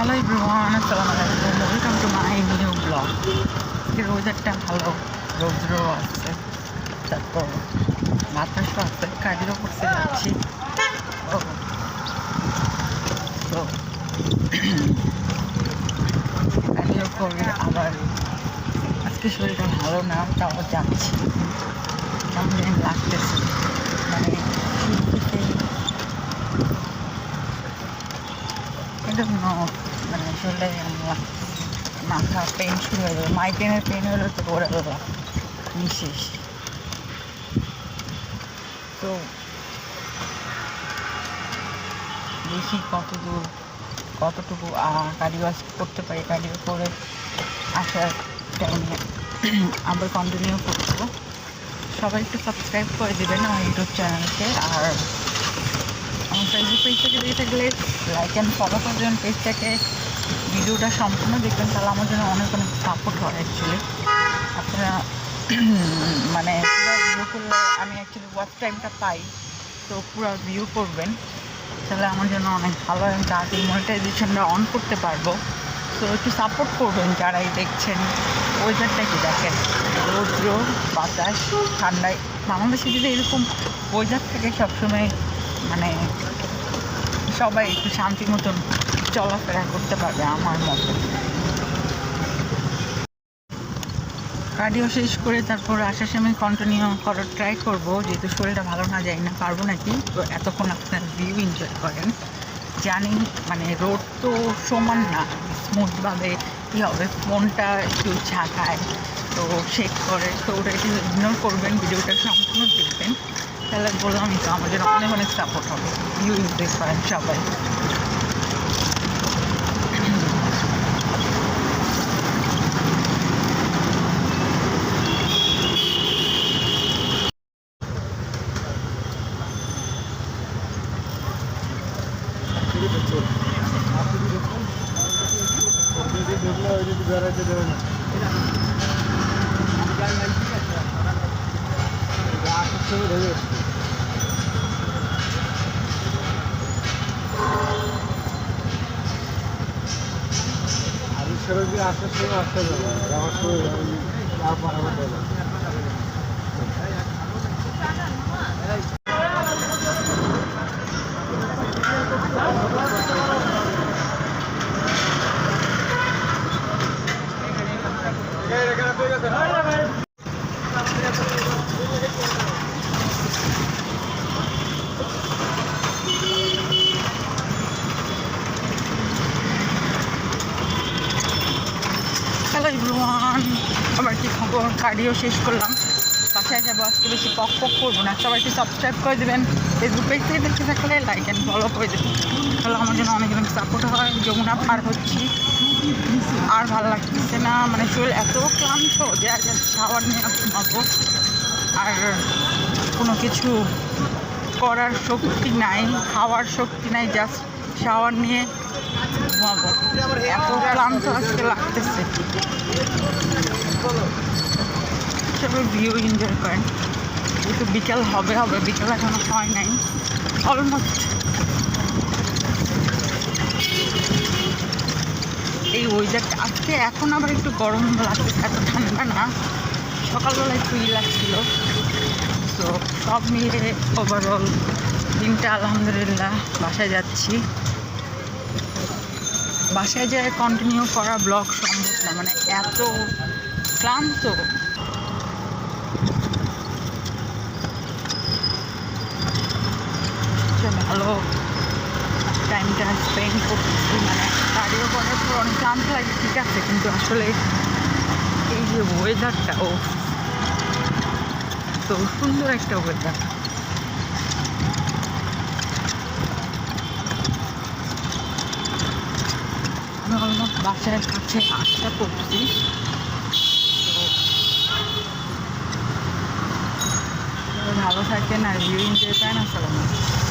Hello everyone আসসালামু আলাইকুম welcome to my new blog ওয়েদারটা ভালো রৌদ্র আছে তারপর বাতাসও আছে কাজেরও করতে যাচ্ছি তো কাজের করে আবার আজকে শরীরটা ভালো না তাও যাচ্ছি কেমন লাগতেছে মানে শুরু থেকেই কিন্তু মানে আসলে আমার মাথা পেন শুরু হয়ে যাবে। মাইগ্রেনের পেন হলে তো ওরা বাবা, নিশেষ। তো দেখি কত দূর কতটুকু কারিবাস করতে পারি কারিও করে আসার টাইমে আবার কন্টিনিউ করব। সবাই একটু সাবস্ক্রাইব করে দেবেন আমার ইউটিউব চ্যানেলকে আর আমার ফেসবুক পেজ থেকে দেখে থাকলে লাইক অ্যান্ড ফলো করে দেবেন পেজটাকে ভিডিওটা সম্পূর্ণ দেখবেন, তাহলে আমার জন্য অনেক অনেক সাপোর্ট হয় অ্যাকচুয়ালি আপনারা মানে ভিউ করলে আমি অ্যাকচুয়ালি ওয়াচ টাইমটা পাই, তো পুরো ভিউ করবেন, তাহলে আমার জন্য অনেক ভালো আমি তাড়াতাড়ি মনিটাইজেশনটা অন করতে পারব। তো একটু সাপোর্ট করবেন যারাই দেখছেন। ওয়েদারটা কি দেখেন? রৌদ্র বাতাস ঠান্ডায় বাংলাদেশে যদি এরকম ওয়েদার থাকে সবসময় মানে সবাই একটু শান্তি মতন চলাফেরা করতে পারবে আমার মতো। কার্ডিও শেষ করে তারপর আসার সময় কন্টিনিউ করার ট্রাই করব। যেহেতু শরীরটা ভালো না যায় না, পারব নাকি? তো এতক্ষণ আপনার ভিউ এনজয় করেন। জানি মানে রোড তো সমান না স্মুথভাবে কী হবে ফোনটা একটু ঝাঁকায়। তো শেক করে, তো ওটা একটু ইগনোর করবেন, ভিডিওটা সম্পূর্ণ দেখবেন। তাহলে বললাম তো, আমাদের অনেক অনেক সাপোর্ট হবে। ভিউ এনজয় করেন সবাই। আমি সেরকম আসার সময় আসতে যাব আমার সময় আর পারাবার দেবো হ্যালো এভরিওয়ান আবার কি খবর কার্ডিও শেষ করলাম। বাসায় যাব, আজকে বেশি পক পক করব না। সবাই একটু সাবস্ক্রাইব করে দেবেন। ফেসবুক পেজ থেকে দেখতে থাকলে লাইক অ্যান্ড ফলো করে দেবেন। তাহলে আমার জন্য অনেক অনেক সাপোর্ট হয়। যমুনা পার হচ্ছি। আর ভালো লাগতেছে না। মানে শরীর এত ক্লান্ত যে আজ শাওয়ার নিয়ে ঘুমাবো। আর কোনো কিছু করার শক্তি নাই, খাওয়ার শক্তি নাই জাস্ট শাওয়ার নিয়ে ঘুমাবো। এত ক্লান্ত আজকে লাগতেছে। সবাই ভিউ এনজয় করেন। একটু বিকেল হবে হবে বিকেল, এখনও হয় নাই। অলমোস্ট এই ওয়েদারটা আজকে, এখন আবার একটু গরম লাগতেছে এত ঠান্ডা না। সকালবেলা একটু ই লাগছিল। তো সব মিলে ওভারঅল দিনটা আলহামদুলিল্লাহ, বাসায় যাচ্ছি। বাসায় যায় কন্টিনিউ করা ব্লগ সম্ভব না মানে এত ক্লান্ত। ভালো টাইমটা স্পেন্ড করতেছি মানে কার্ডিও করার অনেক ক্লান্ত লাগে, ঠিক আছে, কিন্তু আসলে এই যে ওয়েদারটা ও, তো সুন্দর একটা ওয়েদার আমি অলমোস্ট বাসার কাছে আশা করছি। ভালো থাকেন আর ভিউ এনজয় করেন আসসালামু